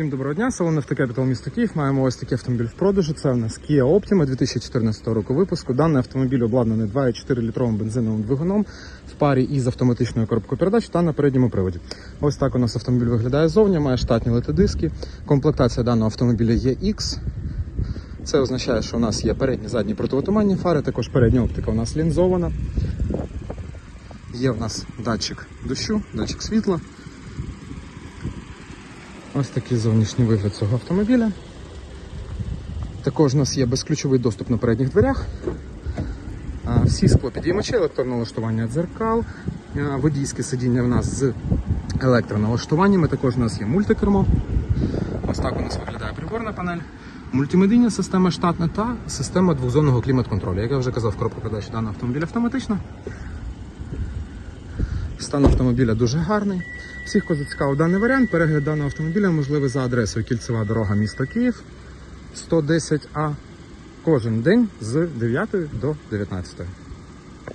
Всім доброго дня, салон Автокепітал місто Київ. Маємо ось такий автомобіль в продажу. Це у нас Kia Optima 2014 року випуску. Даний автомобіль обладнаний 2,4 літровим бензиновим двигуном в парі із автоматичною коробкою передач та на передньому приводі. Ось так у нас автомобіль виглядає зовні, має штатні лети-диски. Комплектація даного автомобіля є X. Це означає, що у нас є передні задні противотуманні фари, також передня оптика у нас лінзована. Є у нас датчик дощу, датчик світла. Ось такий зовнішній вигляд цього автомобіля. Також у нас є безключовий доступ на передніх дверях. Всі склопідіймачі, електронне налаштування дзеркал, водійське сидіння в нас з електроналаштуваннями. Також у нас є мультикермо. Ось так у нас виглядає приборна панель. Мультимедійна система штатна та система двохзонного клімат-контролю. Як я вже казав, коробка передач даного автомобіля автоматична. Стан автомобіля дуже гарний. Всіх, кого зацікавив даний варіант, перегляд даного автомобіля можливий за адресою Кільцева дорога міста Київ 110А кожен день з 9 до 19.